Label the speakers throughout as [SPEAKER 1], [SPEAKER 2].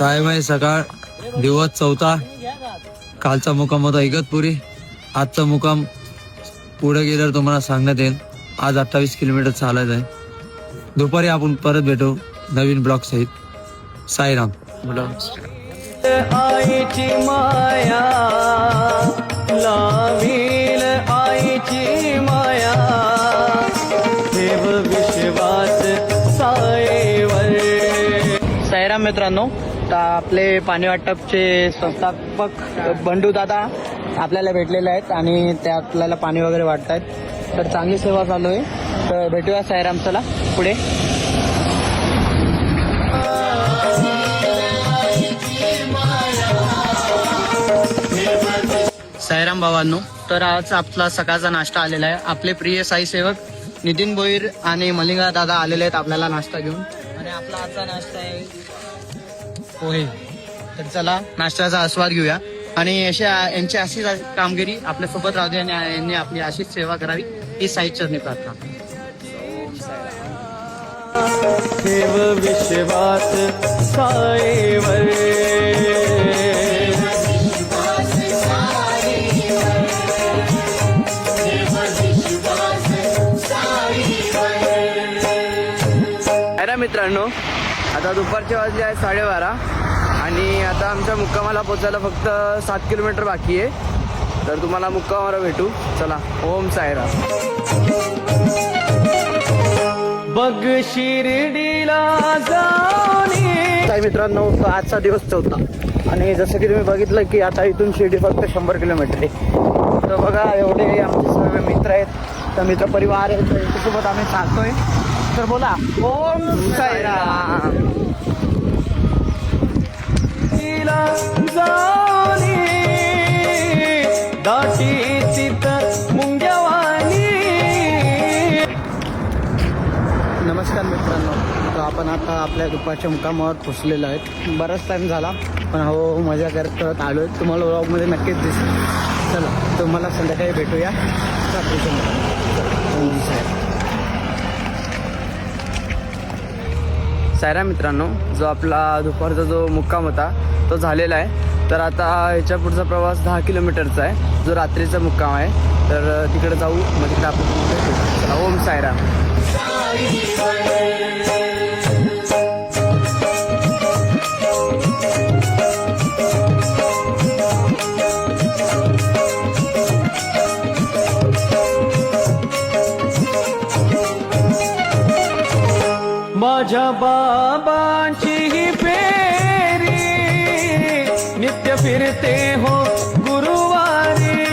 [SPEAKER 1] सायमाई सकाळ दिवस चौथा. कालचा मुकाम होता इगतपुरी. आजचा मुकाम पुढे गेल्यावर तुम्हाला सांगण्यात येईल. आज अठ्ठावीस किलोमीटर चालायचं आहे. दुपारी आपण परत भेटू नवीन ब्लॉक सहित. साईराम.
[SPEAKER 2] आईची माया लावील आईची माया. देव विश्वास साईवर साईराम मित्रांनो तर आपले पाणी वाटपचे संस्थापक बंडू दादा आपल्याला भेटलेले आहेत आणि ते आपल्याला पाणी वगैरे वाटतायत. तर चांगली सेवा चालू आहे. तर भेटूया साईराम चला पुढे. साईराम बाबांनो तर आज आपला सकाळचा नाश्ता आलेला आहे. आपले प्रिय साई सेवक नितीन भोईर आणि मलिंगा दादा आलेले आहेत आपल्याला नाश्ता घेऊन. आणि आपला आजचा नाश्ता आहे पोहे तर चला नाश्त्याचा आस्वाद घेऊया. आणि अशा यांची अशीच कामगिरी आपल्यासोबत राहू दे आणि यांनी आपली अशीच सेवा करावी ही साई चरणी प्रार्थना. देव विश्वास साईवर अरे मित्रांनो आता दुपारचे वाजले आहे साडेबारा आणि आता आमच्या मुक्कामाला पोचायला फक्त सात किलोमीटर बाकी आहे. तर तुम्हाला मुक्कामाला भेटू. चला ओम सायरा बघ शिर्डीला काय मित्रांनो आजचा दिवस चौथा. आणि जसं की तुम्ही बघितलं की आता इथून शिर्डी फक्त शंभर किलोमीटर आहे. तर बघा एवढे आमचे सर्व मित्र आहेत. तर मित्र परिवार आहे त्यांच्यासोबत आम्ही चालतोय. तर बोला. ओम साईराम. दाटी चित मुंग्यावानी. नमस्कार मित्रांनो. तर आपण आता आपल्या दुपारच्या मुकामावर पोचलेलो आहेत. बराच टाइम झाला पण हो, हो मजा करत करत आलो आहे तुम्हाला व्लॉगमध्ये नक्कीच दिसेल. चला तुम्हाला संध्याकाळी भेटूया. रात्रीच्या सायरा मित्रांनो? जो आपला दुपारचा जो मुक्काम होता तो झालेला आहे. तर आता याच्या पुढचा प्रवास दहा किलोमीटरचा आहे. जो रात्रीचा मुक्काम आहे. तर तिकडे जाऊ. मग तिकडे आपण हो, ओम सायरा माझ्या बाबांची ही फेरी. नित्य फिरते हो गुरुवारी.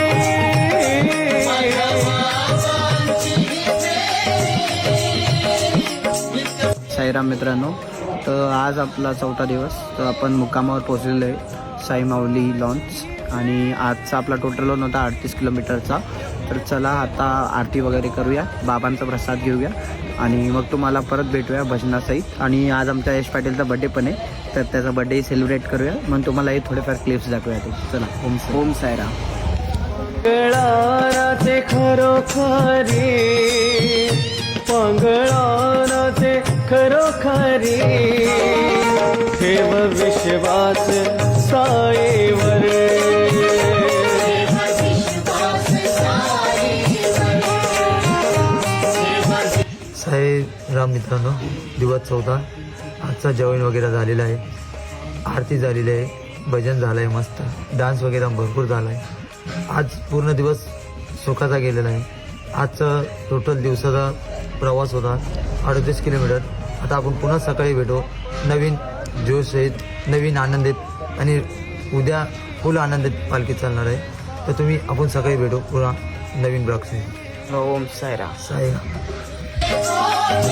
[SPEAKER 2] साईराम मित्रांनो तर आज आपला चौथा दिवस तर आपण मुक्कामावर पोहोचलेलो आहे साई माऊली लॉन्च आणि आजचा आपला टोटल लोन होता अडतीस किलोमीटरचा. तर चला आता आरती वगैरे करूया बाबांचा प्रसाद घेऊया आणि मग तुम्हाला परत भेटूया भजनासहित. आणि आज आमच्या यश पाटीलचा बड्डे पण आहे तर त्याचा बड्डे सेलिब्रेट करूया. मग तुम्हाला हे थोडेफार क्लिप्स दाखवूया ते. चला ओम ओम सायरा ते खरोखरी पंगळाचे खरोखरी ठेव विश्वास
[SPEAKER 1] साई राम मित्रांनो दिवस चौथा. आजचा जेवण वगैरे झालेलं आहे. आरती झालेली आहे. भजन झालं आहे मस्त. डान्स वगैरे भरपूर झाला आहे आज पूर्ण दिवस सुखाचा गेलेला आहे. आजचा टोटल दिवसाचा प्रवास होता अडतीस किलोमीटर. आता आपण पुन्हा सकाळी भेटू. नवीन जोश आहेत नवीन आनंदित आणि उद्या फुल आनंदित पालखी चालणार आहे. तर तुम्ही आपण सकाळी भेटू पुन्हा नवीन ब्लॉगचे
[SPEAKER 2] ओम सायरा
[SPEAKER 1] साई राम